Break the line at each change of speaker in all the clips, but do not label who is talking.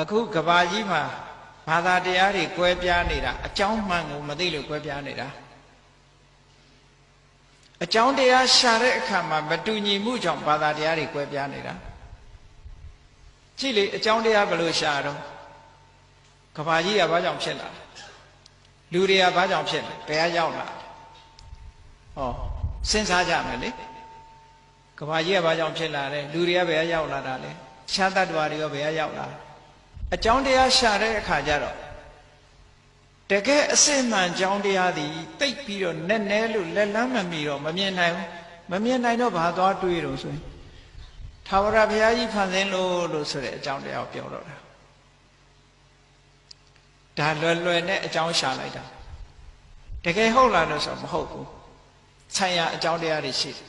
အခုကဘာကြီးမှာဘာသာတရားတွေကွဲပြားနေတာအကြောင်းမှန်ကိုမသိလို့ကွဲပြားနေတာအကြောင်းတရားရှာတဲ့အခါမှာမတူညီမှုကြောင့်ဘာသာတရားတွေကွဲပြားနေတာကြည့်လေအကြောင်းတရားဘယ်လိုရှာတော့ကဘာကြီးကဘာကြောင့်ဖြစ်လာလူတွေကဘာကြောင့်ဖြစ်လဲဘယ်ကရောက်လာဟောစဉ်းစားကြမယ်လေကဘာကြီးကဘာကြောင့်ဖြစ်လာလဲလူတွေကဘယ်ကရောက်လာတာလဲခြားတ attva တွေရောဘယ်ကရောက်လာလဲ အကြောင်းတရားရှာတဲ့အခါကျတော့တကယ်အစစ်မှန်ကြောင်းတရားသည်တိတ်ပြီးတော့နက်နဲလို့လက်လန်းမမီတော့မမြင်နိုင်ဘူးမမြင်နိုင်တော့ဘာသွားတွေးတော့ဆိုရင်သာဝရဘုရားကြီးဖန်ဆင်းလို့လို့ဆိုတဲ့အကြောင်းတရားကိုပြောတော့တာဒါလွယ်လွယ်နဲ့အကြောင်းရှာလိုက်တာတကယ်ဟုတ်လားလို့ဆိုတော့မဟုတ်ဘူးဆံရအကြောင်းတရားတွေရှိတယ်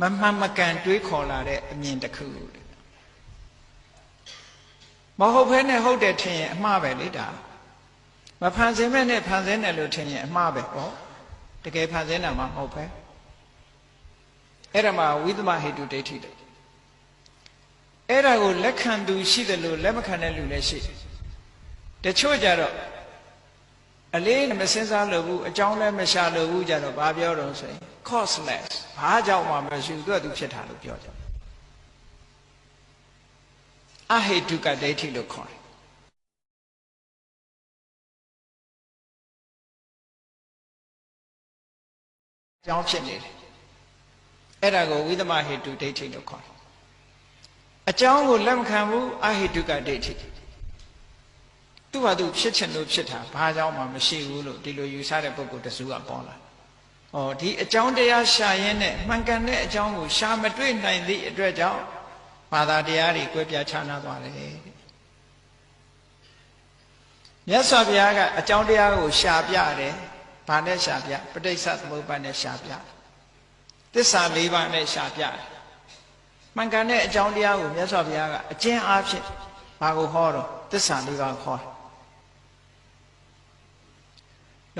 မမှန်မကန်တွေးခေါ်လာတဲ့အမြင်တစ်ခုတဲ့မဟုတ်ဘဲနဲ့ဟုတ်တယ်ထင်ရင်အမှားပဲလေဒါမဖန်ဆင်းမဲ့နဲ့ဖန်ဆင်းတယ်လို့ထင်ရင်အမှားပဲဟောတကယ်ဖန်ဆင်းတာမှမဟုတ်ပဲအဲ့ဒါမှဝိသမဟေတုဒိဋ္ဌိတဲ့အဲ့ဒါကိုလက်ခံသူရှိတယ်လို့လက်မခံတဲ့လူလည်းရှိတယ်တချို့ကြတော့ အလေးမစင်စားလို့ဘူးအကြောင်းလည်းမရှာလို့ဘူးကြတော့ဘာပြောတော့ဆိုရင် causeless ဘာကြောင့်မှမရှိဘူးသူကသူဖြစ်တာလို့ပြောကြတယ်အဟေတုကဒိဋ္ဌိလို့ခေါ်တယ်အကြောင်းဖြစ်နေတယ်အဲ့ဒါကိုဝိသမဟေတုဒိဋ္ဌိလို့ခေါ်တယ်အကြောင်းကိုလက်မခံဘူးအဟိတုကဒိဋ္ဌိ သူ့ဟာသူဖြစ်ချင်လို့ဖြစ်တာဘာကြောင့်မှမရှိဘူးလို့ဒီလိုယူဆတဲ့ပုဂ္ဂိုလ်တစုကပေါ်လာ။ဩဒီအကြောင်းတရားရှာရင်းနဲ့မှန်ကန်တဲ့အကြောင်းကိုရှာမတွေ့နိုင်သည့်အတွက်ကြောင့်ဘာသာတရားတွေကွဲပြားခြားနားသွားတယ်တဲ့။မြတ်စွာဘုရားကအကြောင်းတရားကိုရှာပြတယ်။ဘာနဲ့ရှာပြပဋိစ္စသမုပ္ပါဒ်နဲ့ရှာပြ။သစ္စာ၄ပါးနဲ့ရှာပြတယ်။မှန်ကန်တဲ့အကြောင်းတရားကိုမြတ်စွာဘုရားကအကျဉ်းအားဖြင့်ဘာကိုဟောတော့သစ္စာ၄ပါးခေါ်တယ်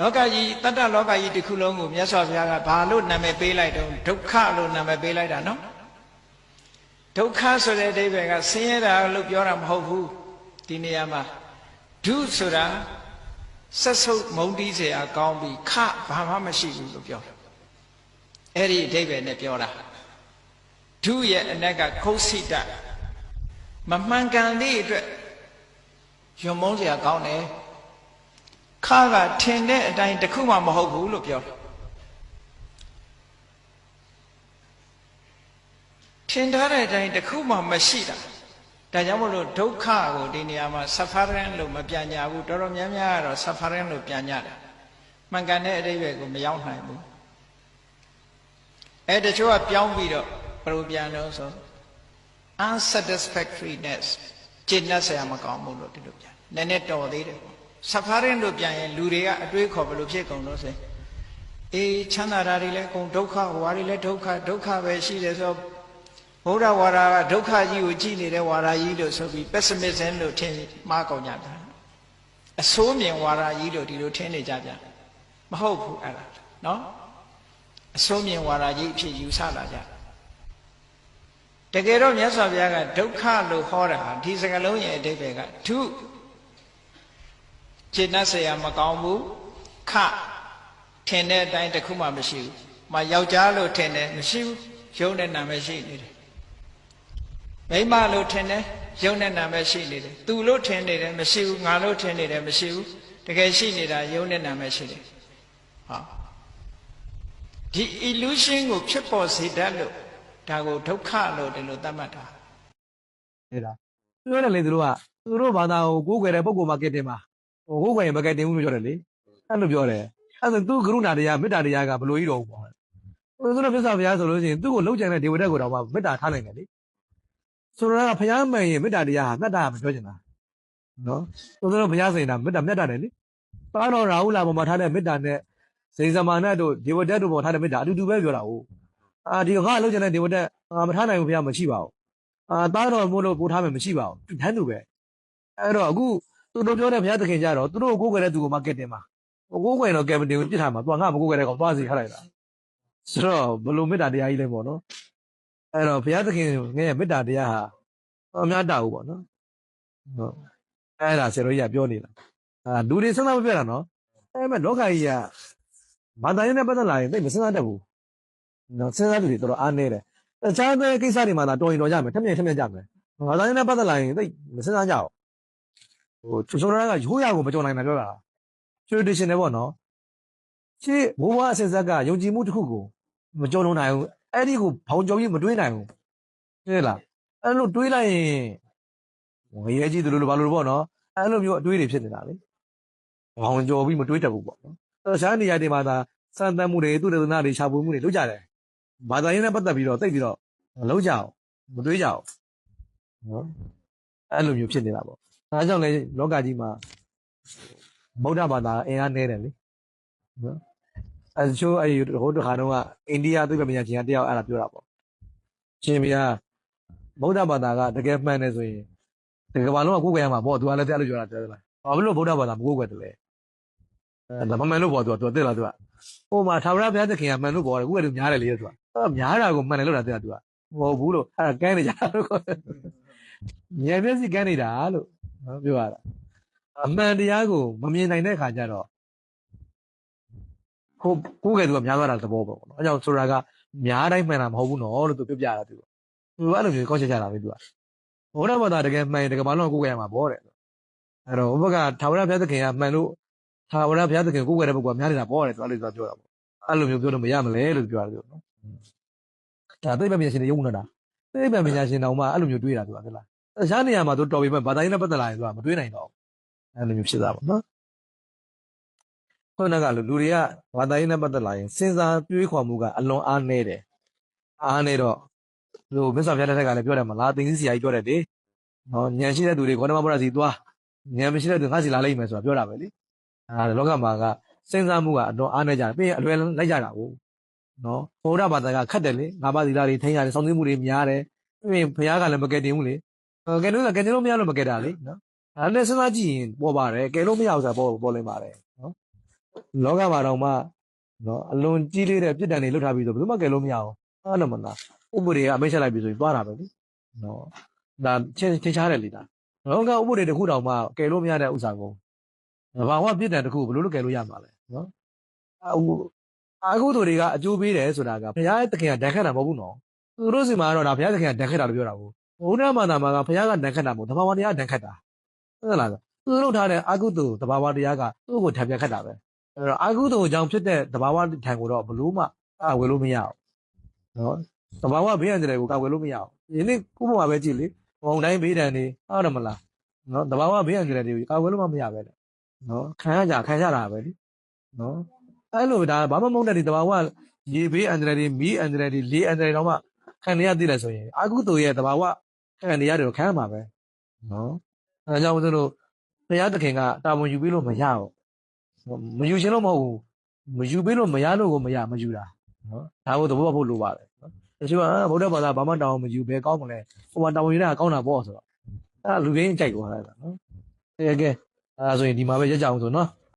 လောကကြီးတတ္တလောကကြီးတစ်ခုလုံးကိုမြတ်စွာဘုရားကဘာလို့နာမည်ပေးလိုက်တော့ဒုက္ခလို့နာမည်ပေးလိုက်တာနော်ဒုက္ခဆိုတဲ့အဓိပ္ပာယ်ကဆင်းရဲတာလို့ပြောတာမဟုတ်ဘူးဒီနေရာမှာဒုဆိုတာဆက်ဆုပ်မုံတီးเสียကောင်းပြီးခဘာမှမရှိဘူးလို့ပြောတာအဲ့ဒီအဓိပ္ပာယ်နဲ့ပြောတာဒုရဲ့အ ਨੇ ကခုတ်စိတမမှန်ကန်သည့်အတွက်ယုံမုန်းเสียကောင်းတယ် ခါကထင်တဲ့အတိုင်းတခုမှမဟုတ်ဘူးလို့ပြောတယ်ထင်ထားတဲ့အတိုင်းတခုမှမရှိတာဒါကြောင့်မလို့ဒုက္ခကိုဒီနေရာမှာ suffering လို့မပြန်ညာဘူးတော်တော်များများကတော့ suffering လို့ပြန်ညာတယ်မှန်ကန်တဲ့အတိတ်ပဲကိုမရောက်နိုင်ဘူးအဲတချို့ကပြောင်းပြီးတော့ဘယ်လိုပြန်လို့ဆို unsatisfactoriness ကျင့်တတ်ဆရာမကောင်းဘူးလို့ဒီလိုပြန်နည်းနည်းတော်သေးတယ် ပေါ့ suffering လို့ပြန်ရင်လူတွေကအတွေးခေါ်ဘယ်လိုဖြစ်ကုန်လို့ဆိုအေးချမ်းသာတာတွေလည်းကုန်ဒုက္ခဝါတွေလည်းဒုက္ခဒုက္ခပဲရှိတယ်ဆိုဘုရားဝါဒကဒုက္ခကြီးကိုကြည်နေတဲ့ဝါဒကြီးလို့ဆိုပြီး pessimism လို့ထင်မှားကုန်ကြတာအဆိုးမြင်ဝါဒကြီးလို့ဒီလိုထင်နေကြကြမဟုတ်ဘူးအဲ့ဒါနော်အဆိုးမြင်ဝါဒကြီးအဖြစ်ယူဆလာကြတကယ်တော့မြတ်စွာဘုရားကဒုက္ခလို့ဟောတာဒီစကားလုံးရဲ့အဓိပ္ပာယ်ကဒု ခြေနှက်เสียမကောင်းဘူးခထင်တဲ့အတိုင်းတစ်ခုမှမရှိဘူး။မယောက်ျားလို့ထင်တယ်မရှိဘူး။ရုံနဲ့နာမရှိနေတယ်။မိန်းမလို့ထင်တယ်ရုံနဲ့နာမရှိနေတယ်။သူလို့ထင်နေတယ်မရှိဘူး။ငါလို့ထင်နေတယ်မရှိဘူး။တကယ်ရှိနေတာရုံနဲ့နာမရှိတယ်။ဟာဒီ illusion ကိုဖြစ်ပေါ်စေတတ်လို့ဒါကိုဒုက္ခလို့ဒီလိုသတ်မှတ်တာ
အဲ့ဒါပြောတယ်လေသူတို့ကသူတို့ဘာသာကိုကိုးကွယ်တဲ့ပုံကော marketing မှာ ဟိုကိုယ်ကရင်မကက်တင်ဘူးလို့ပြောတယ်လေအဲ့လိုပြောတယ်အဲ့ဒါသူကရုဏာတရားမေတ္တာတရားကဘလို့ကြီးတော့ပေါ့ဟိုသူတို့ပြဿနာဘုရားဆိုလို့ရှိရင်သူ့ကိုလှုပ်ကြံတဲ့ဒေဝတက်ကိုတော့မှမေတ္တာထားနိုင်တယ်လေဆိုတော့ကဘုရားမှန်ရင်မေတ္တာတရားဟာမေတ္တာမပြောချင်တာနော်ဆိုတော့ဘုရားစိန်တာမေတ္တာမြတ်တာတယ်လေပါတော်ရာဟုလာပေါ်မှာထားတဲ့မေတ္တာနဲ့စိန်စမာနတ်တို့ဒေဝတက်တို့ပေါ်ထားတဲ့မေတ္တာအတူတူပဲပြောတာဟုတ်အာဒီငါလောက်ချင်တဲ့ဒေဝတက်ငါမထားနိုင်ဘူးဘုရားမရှိပါဘူးအာသားတော်မို့လို့ပို့ထားမယ်မရှိပါဘူးတန်းတူပဲအဲ့တော့အခု သူတို့ပြောတဲ့ဘုရားသခင်ကြတော့သူတို့ကိုကိုယ်ကြတဲ့သူကို marketing မှာကိုကိုယ်ကြတော့ capital ကိုပြစ်ထားမှာသူကငါမကိုယ်ကြတဲ့ကောင်သွားစီခလိုက်တာဆိုတော့ဘလို့မေတ္တာတရားကြီးလဲပေါ့နော်အဲ့တော့ဘုရားသခင်ငဲ့ရဲ့မေတ္တာတရားဟာအများတာဘူးပေါ့နော်ဟုတ်အဲ့ဒါဆရာတော်ကြီးကပြောနေတာအာလူတွေစဉ်းစားမပြတ်တာနော်အဲ့မဲ့လောကကြီးကဘာသာရေးနဲ့ပတ်သက်လာရင်သိပ်မစဉ်းစားတတ်ဘူးနော်စဉ်းစားသူတွေတော်တော်အားနေတယ်တခြားတဲ့ကိစ္စတွေမှာသာတော်ရင်တော်ကြမယ်ထက်မြက်ထက်မြက်ကြမယ်ဘာသာရေးနဲ့ပတ်သက်လာရင်သိပ်မစဉ်းစားကြဘူး ဟိုသူဆိုတော့ကရိုးရာကိုမကြုံနိုင်တာပြောတာ traditional ပေါ့နော်ရှေ့ဘိုးဘွားအဆက်ဆက်ကယုံကြည်မှုတစ်ခုကိုမကြုံလုံးနိုင်ဘူးအဲ့ဒီကိုဘောင်ကျော်ကြီးမတွေးနိုင်ဘူးသိလားအဲ့လိုတွေးလိုက်ရင်ငရဲကြီးသူလိုလိုဘာလို့လို့ပေါ့နော်အဲ့လိုမျိုးအတွေးတွေဖြစ်နေတာလေဘောင်ကျော်ပြီးမတွေးတတ်ဘူးပေါ့နော်အဲ့ရှားနေရာတွေမှာသာစံတမ်းမှုတွေသူတည်နာတွေရှာဖွေမှုတွေလုပ်ကြတယ်ဘာသာရေးနဲ့ပတ်သက်ပြီးတော့တိတ်ပြီးတော့မလုပ်ကြအောင်မတွေးကြအောင်နော်အဲ့လိုမျိုးဖြစ်နေတာပေါ့ ဒါကြောင့်လေလောကကြီးမှာဗုဒ္ဓဘာသာအင်အားနည်းတယ်လေနော်အဲချိုးအဲ့ဟိုတခါတော့ကအိန္ဒိယသိပ္ပံပညာရှင်ကတယောက်အဲ့ဒါပြောတာပေါ့ရှင်ဘုရားဗုဒ္ဓဘာသာကတကယ်မှန်တယ်ဆိုရင်တကယ်ဘာလို့ကိုယ်ကွယ်ရမှာပေါ့သူကလည်းတရားလို့ပြောတာတရားလားဘာလို့ဗုဒ္ဓဘာသာမကိုယ်ကွယ်တယ်လဲအဲဒါမမှန်လို့ပေါ့သူကသူကသိလားသူကဟိုမှာထာဝရဘုရားသခင်ကမှန်လို့ပေါ့တယ်ကိုယ်ကလည်းများတယ်လေသူကအဲများတာကိုမှန်တယ်လို့တာသိလားသူကမဟုတ်ဘူးလို့အဲ့ဒါကန်းနေကြလို့ဉာဏ်မျက်စိကန်းနေတာလို့ နော်ပြောရတာအမှန်တရားကိုမမြင်နိုင်တဲ့ခါကျတော့ကိုကိုယ်ကယ်သူကများသွားတာသဘောပေါ့နော်အဲကြောင့်ဆိုတာကများတိုင်းမှန်တာမဟုတ်ဘူးနော်လို့သူပြောပြတာသူကသူကအဲ့လိုမျိုးကောက်ချက်ချတာပဲသူကဘုရားဘာသာတကယ်မှန်ရင်တကယ်ဘာလို့ကိုယ်ကယ်ရမှာပေါ့တဲ့အဲ့တော့ဘုရားထာဝရဘုရားသခင်ကမှန်လို့ထာဝရဘုရားသခင်ကိုယ်ကယ်တဲ့ပုဂ္ဂိုလ်ကများနေတာပေါ့တဲ့သူအဲ့လိုသူပြောတာပေါ့အဲ့လိုမျိုးပြောလို့မရမလဲလို့ပြောတာသူနော်ဒါသိပ္ပံပညာရှင်တွေယုံနေတာသိပ္ပံပညာရှင်တောင်မှအဲ့လိုမျိုးတွေးတာသူကဟုတ်လား တခြားနေရာမှာသူတော်ပြီမဲ့ဘာသာရေးနဲ့ပတ်သက်လာရင်သူကမတွေးနိုင်တော့ဘူးအဲ့လိုမျိုးဖြစ်တာပေါ့နော်ခုနကလူလူတွေကဘာသာရေးနဲ့ပတ်သက်လာရင်စဉ်းစားတွေးခေါ်မှုကအလွန်အားနည်းတယ်အားနည်းတော့ဟိုမစ္ဆာပြတဲ့ထက်ကလည်းပြောတယ်မလားတင်းစီစီကြီးပြောတယ်လေနော်ညံရှိတဲ့သူတွေဂေါတမဘုရားစီသွားညံမရှိတဲ့သူငါစီလာလိုက်မယ်ဆိုတာပြောတာပဲလေအဲလောကမှာကစဉ်းစားမှုကအလွန်အားနည်းကြတယ်ပြီးရင်အလွယ်လိုက်ကြတာဟုတ်နော်ဘုရားဘာသာကခတ်တယ်လေငါးပါးသီလတွေထိန်းရတယ်စောင့်သိမှုတွေများတယ်ပြီးရင်ဘုရားကလည်းမကယ်တင်ဘူးလေ ကယ်လို့ကယ်တင်လို့မရလို့မကယ်တာလေနော်အဲနဲ့စဉ်းစားကြည့်ရင်ပေါ်ပါတယ်ကယ်လို့မရဘူးဆိုတာပေါ်ပေါ်လင်းပါတယ်နော်လောကမှာတော့မှနော်အလွန်ကြီးလေးတဲ့ပြစ်ဒဏ်တွေလွတ်ထားပြီးဆိုဘယ်သူမှကယ်လို့မရအောင်အဲ့လိုမလားဥပဒေကအမိတ်ဆက်လိုက်ပြီဆိုရင်သွားတာပဲလေနော်ဒါချင်းချင်းချားတယ်လေဒါလောကဥပဒေတစ်ခုတောင်မှကယ်လို့မရတဲ့ဥစ္စာကိုဘာဝပြစ်ဒဏ်တစ်ခုဘယ်လိုလုပ်ကယ်လို့ရမှာလဲနော်အခုအခုတို့တွေကအကျိုးပေးတယ်ဆိုတာကဘုရားရဲ့တခင်ကဒဏ်ခတ်တာမဟုတ်ဘူးနော်သူတို့စီမှာတော့ဒါဘုရားသခင်ကဒဏ်ခတ်တာလို့ပြောတာကို ဘုရားမာနာမှာကဘုရားကဒဏ်ခတ်တာမဟုတ်တဘာဝတရားဒဏ်ခတ်တာဟုတ်လားသူတို့ထားတဲ့အကုသိုလ်တဘာဝတရားကသူ့ကိုထပ်ပြခတ်တာပဲအဲ့တော့အကုသိုလ်ကြောင့်ဖြစ်တဲ့တဘာဝထံကိုတော့ဘလို့မှအဝယ်လို့မရအောင်နော်တဘာဝဘေးရန်တွေကိုကဝယ်လို့မရအောင်ဒီနေ့ကိုယ့်ဘဝပဲကြည့်လေဘုံတိုင်းဘေးဒဏ်တွေဟုတ်တယ်မလားနော်တဘာဝဘေးရန်တွေကိုကဝယ်လို့မမရပဲလေနော်ခံရကြခံရတာပဲလေနော်အဲ့လိုဒါဘာမှမဟုတ်တဲ့ဒီတဘာဝရေဘေးအန္တရာယ်တွေမီးအန္တရာယ်တွေလေအန္တရာယ်တော့မှခံရသိတယ်ဆိုရင်အကုသိုလ်ရဲ့တဘာဝ ခံရရတယ်ခံရမှာပဲနော်အဲကြောင့်ဦးဇင်းတို့ဘုရားသခင်ကတာဝန်ယူပြီးလို့မရဘူးမယူရှင်လို့မဟုတ်ဘူးမယူပြီးလို့မရလို့ကိုမရမယူတာနော်ဒါကိုသဘောပေါက်ဖို့လိုပါတယ်နော်တချို့ကအာဗုဒ္ဓဘာသာဘာမှတာဝန်မယူဘဲကောင်းမလဲဟိုမှာတာဝန်ယူတာကောင်းတာပေါ့ဆိုတော့အဲလူရင်းကြိုက်သွားတာနော်တကယ်ကဲအဲဒါဆိုရင်ဒီမှာပဲရက်ကြအောင်ဆိုနော်